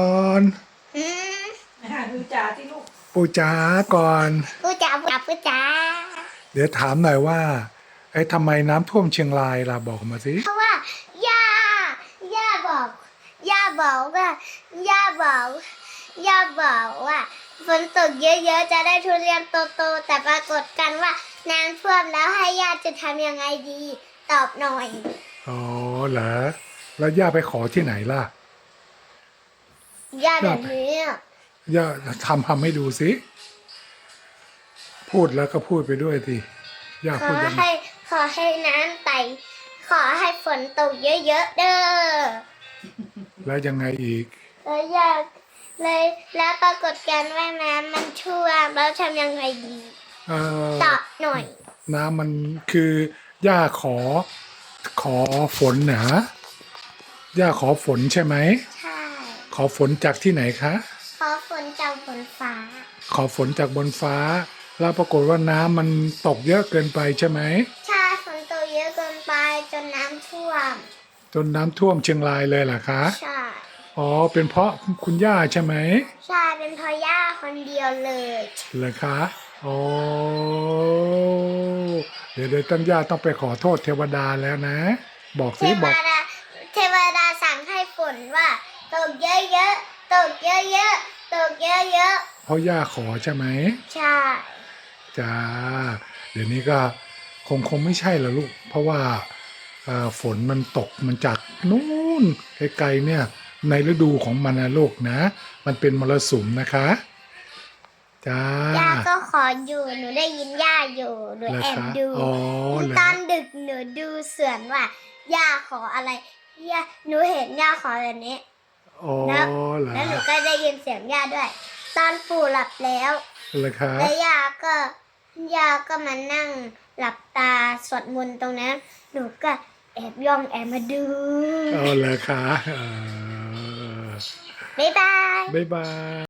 ก่อนอืมนะคะดูจ่าที่ลูกปู่จ๋าก่อน ผู้จ๋าผู้จ๋าผู้จ๋าเดี๋ยวถามหน่อยว่าไอ้ทำไมน้ำท่วมเชียงรายล่ะบอกมาสิเพราะว่าย่าย่าบอกย่าบอกว่าย่าบอกย่าบอกว่าฝนตกเยอะๆจะได้ทุเรียนโตๆแต่ปรากฏกันว่าน้ำท่วมแล้วให้ย่าจะทำยังไงดี ตอบหน่อย อ๋อเหรอแล้วย่าไปขอที่ไหนล่ะ ย่าแบบนี้อะย่าทำทำให้ดูสิ พูดแล้วก็พูดไปด้วยสิย่าขพูอดยังไงให้ขอให้น้ำไต่ขอให้ฝนตกเยอะๆเด้อแล้วยังไงอีก แล้วอยากเลยแล้วปรากฏการณ์ว่าน้ำมันท่วมแล้วทำยังไงดีเออตอบหน่อยน้ำมันคือย่าขอขอฝนนะย่าขอฝนใช่ไหมใช่ ขอฝนจากที่ไหนคะ ขอฝนจากฝนฟ้า ขอฝนจากบนฟ้า แล้วปรากฏว่าน้ำมันตกเยอะเกินไปใช่ไหม ใช่ฝนตกเยอะเกินไปจนน้ำท่วม จนน้ำท่วมเชียงรายเลยเหรอคะ ใช่ อ๋อ เป็นเพราะคุณย่าใช่ไหมใช่เป็นเพราะย่าคนเดียวเลย เหรอคะอ๋อเดี๋ยวเดี๋ยวตั้งย่าต้องไปขอโทษเทวดาแล้วนะ บอกเทสิวบอก ดาเทวดาสั่งให้ฝนว่า ตกเยอะๆตกเยอะๆตกเยอะเพราะย่าขอใช่ไหมๆใช่จ้าเดี๋ยวนี้ก็คงคงไม่ใช่แล้วลูก เพราะว่าเอ่อฝนมันตกมันจากนู่นไกลๆเนี่ย ในฤดูของมันนะลูกนะ มันเป็นมรสุมนะคะจ้า ย่าก็ขออยู่หนูได้ยินย่าอยู่หนูเหรอแอบคะดูอ๋อเหรอ ตอนดึกหนูดูเสือนว่าย่าขออะไรย่าหนูเห็นย่าขอแบบนี้ อ๋อแล้วเหรอแล้วหนูก็ได้ยินเสียงย่าด้วย ตอนปู่หลับแล้วเหรอคะแล้วย่าก็ย่าก็มานั่งหลับตาสวดมนต์ตรงนั้น หนูก็แอบย่องแอบมาดูอ๋อเหรอคะเออบ๊ายบาย บ๊ายบาย